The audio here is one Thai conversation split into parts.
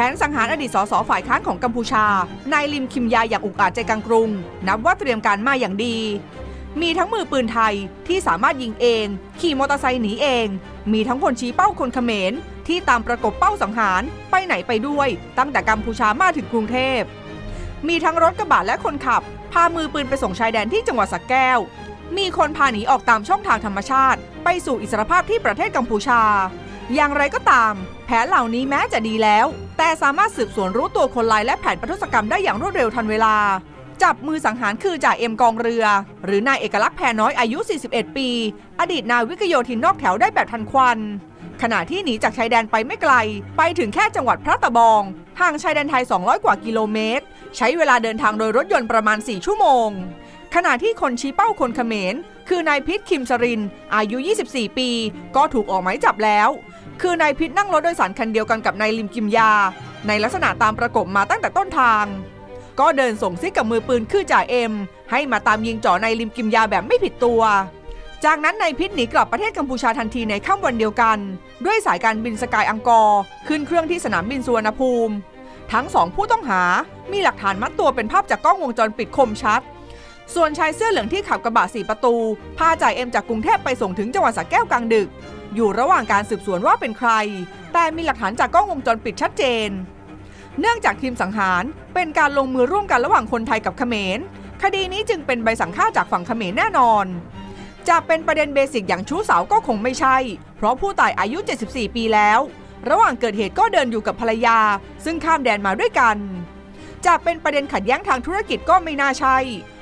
ดีตสสฝ่ายค้านของกัมพูชา นายลิมคิมยาอย่างอุกอาจใจกลางกรุง นับว่าเตรียมการมาอย่างดี มีทั้งมือปืนไทยที่สามารถยิงเอง ขี่มอเตอร์ไซค์หนีเอง มีทั้งคนชี้เป้าคนเขมร ที่ตามประกบเป้าสังหารไปไหนไปด้วย ตั้งแต่กัมพูชามาถึงกรุงเทพ มีทั้งรถกระบะและคนขับ พามือปืนไปส่งชายแดนที่จังหวัดสักแก้ว มีคนพาหนีออกตามช่องทางธรรมชาติ ไปสู่อิสรภาพที่ประเทศกัมพูชา อย่างไรก็ตาม แผนเหล่านี้แม้จะดีแล้ว แต่สามารถสืบสวนรู้ตัวคนร้ายและแผนประทุษกรรมได้อย่างรวดเร็วทันเวลา จับมือสังหารคือจ่าเอ็มกองเรือ หรือนายเอกลักษณ์แพรน้อยอายุ 41 ปี อดีตนาวิกโยธินนอกแถวได้แบบทันควันขณะที่หนีจากชายแดนไปไม่ไกล ไปถึงแค่จังหวัดพระตะบอง ห่างชายแดนไทย 200 กว่ากิโลเมตร ใช้เวลาเดินทางโดยรถยนต์ประมาณ 4 ชั่วโมง ขณะที่คนชี้เป้าคนเขมร คือนายพิษคิมสริน อายุ 24 ปี ก็ถูกออกหมายจับแล้ว คือนายพิษนั่งรถโดยสารคันเดียวกันกับนายลิมกิมยา ในลักษณะตามประกบมาตั้งแต่ต้นทาง ก็เดินส่งซิกกับมือปืนคือจ่าเอ็ม ให้มาตามยิงจ่อนายลิมกิมยาแบบไม่ผิดตัว จากนั้นนายพิษหนีกลับประเทศกัมพูชาทันทีในค่ำวันเดียวกัน ด้วยสายการบินสกายอังกอร์ ขึ้นเครื่องที่สนามบินสุวรรณภูมิ ทั้งสองผู้ต้องหา มีหลักฐานมัดตัวเป็นภาพจากกล้องวงจรปิดคมชัด ส่วนชายเสื้อเหลืองที่ขับกระบะสี่ประตู พาจ่ายเอ็มจากกรุงเทพไปส่งถึงจังหวัดสระแก้วกลางดึก อยู่ระหว่างการสืบสวนว่าเป็นใคร แต่มีหลักฐานจากกล้องวงจรปิดชัดเจน เนื่องจากทีมสังหารเป็นการลงมือร่วมกันระหว่างคนไทยกับเขมร คดีนี้จึงเป็นใบสั่งฆ่าจากฝั่งเขมรแน่นอน จะเป็นประเด็นเบสิกอย่างชู้สาวก็คงไม่ใช่ เพราะผู้ตายอายุ 74 ปีแล้ว ระหว่างเกิดเหตุก็เดินอยู่กับภรรยา ซึ่งข้ามแดนมาด้วยกัน จะเป็นประเด็นขัดแย้งทางธุรกิจก็ไม่น่าใช่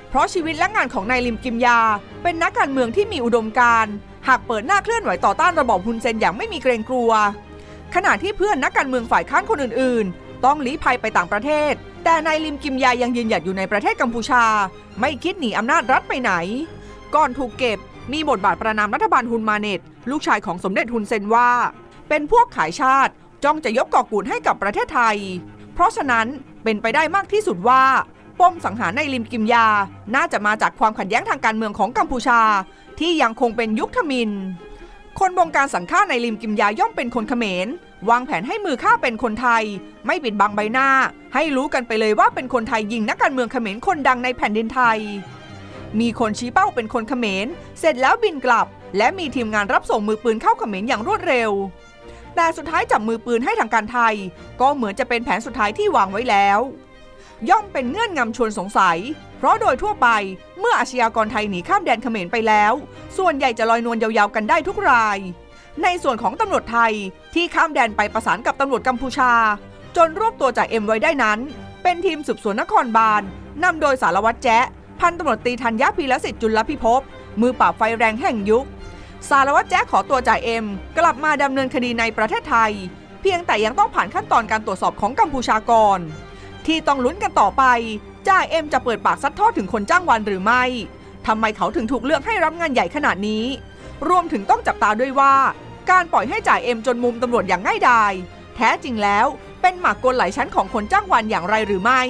เพราะชีวิตและงานของนายลิมกิมยา เป็นนักการเมืองที่มีอุดมการณ์หากเปิดหน้าเคลื่อนไหวต่อต้านระบอบฮุนเซนอย่างไม่มีเกรงกลัว ขณะที่เพื่อนนักการเมืองฝ่ายค้านคนอื่นๆ ต้องลี้ภัยไปต่างประเทศ แต่นายลิมกิมยายังยืนหยัดอยู่ในประเทศกัมพูชา ไม่คิดหนีอำนาจรัฐไปไหน ก่อนถูกเก็บมีบทบาทประนามรัฐบาลฮุนมาเนตลูกชายของสมเด็จฮุนเซนว่า เป็นพวกขายชาติจ้องจะยกกอกูลให้กับประเทศไทย เพราะฉะนั้นเป็นไปได้มากที่สุดว่า ปมสังหารในลิมกิมยา น่าจะมาจากความขัดแย้งทางการเมืองของกัมพูชา ที่ยังคงเป็นยุคทมิน คนบงการสังฆาในลิมกิมยาย่อมเป็นคนเขมร วางแผนให้มือฆ่าเป็นคนไทย ไม่ปิดบังใบหน้า ให้รู้กันไปเลยว่าเป็นคนไทยยิงนักการเมืองเขมรคนดังในแผ่นดินไทย มีคนชี้เป้าเป็นคนเขมร เสร็จแล้วบินกลับ และมีทีมงานรับส่งมือปืนเข้าเขมรอย่างรวดเร็วแต่สุดท้ายจับมือปืนให้ทางการไทย ก็เหมือนจะเป็นแผนสุดท้ายที่วางไว้แล้ว ย่อมเป็นเงื่อนงำชวนสงสัย เพราะโดยทั่วไปเมื่ออาชญากรไทยหนีข้ามแดนเขมรไปแล้ว ส่วนใหญ่จะลอยนวลยาวๆกันได้ทุกราย ในส่วนของตำรวจไทยที่ข้ามแดนไปประสานกับตำรวจกัมพูชา จนรวบตัวจ่าเอ็มไว้ได้นั้น เป็นทีมสืบสวนนครบาลนำโดยสารวัตรแจ๊พันตำรวจตีธัญญาพีรสิทธิ์จุลพิภพมือปราบไฟแรงแห่งยุค สารวัตรแจ๊ขอตัวจ่าเอ็ม กลับมาดำเนินคดีในประเทศไทย เพียงแต่ยังต้องผ่านขั้นตอนการตรวจสอบของกัมพูชาก่อน ที่ต้องลุ้นกันต่อไป จ่าเอ็มจะเปิดปากซัดทอดถึงคนจ้างวันหรือไม่ทำไมเขาถึงถูกเลือกให้รับงานใหญ่ขนาดนี้ รวมถึงต้องจับตาด้วยว่า การปล่อยให้จ่าเอ็มจนมุมตำรวจอย่างง่ายดาย แท้จริงแล้วเป็นหมากกลหลายชั้นของคนจ้างวันอย่างไรหรือไม่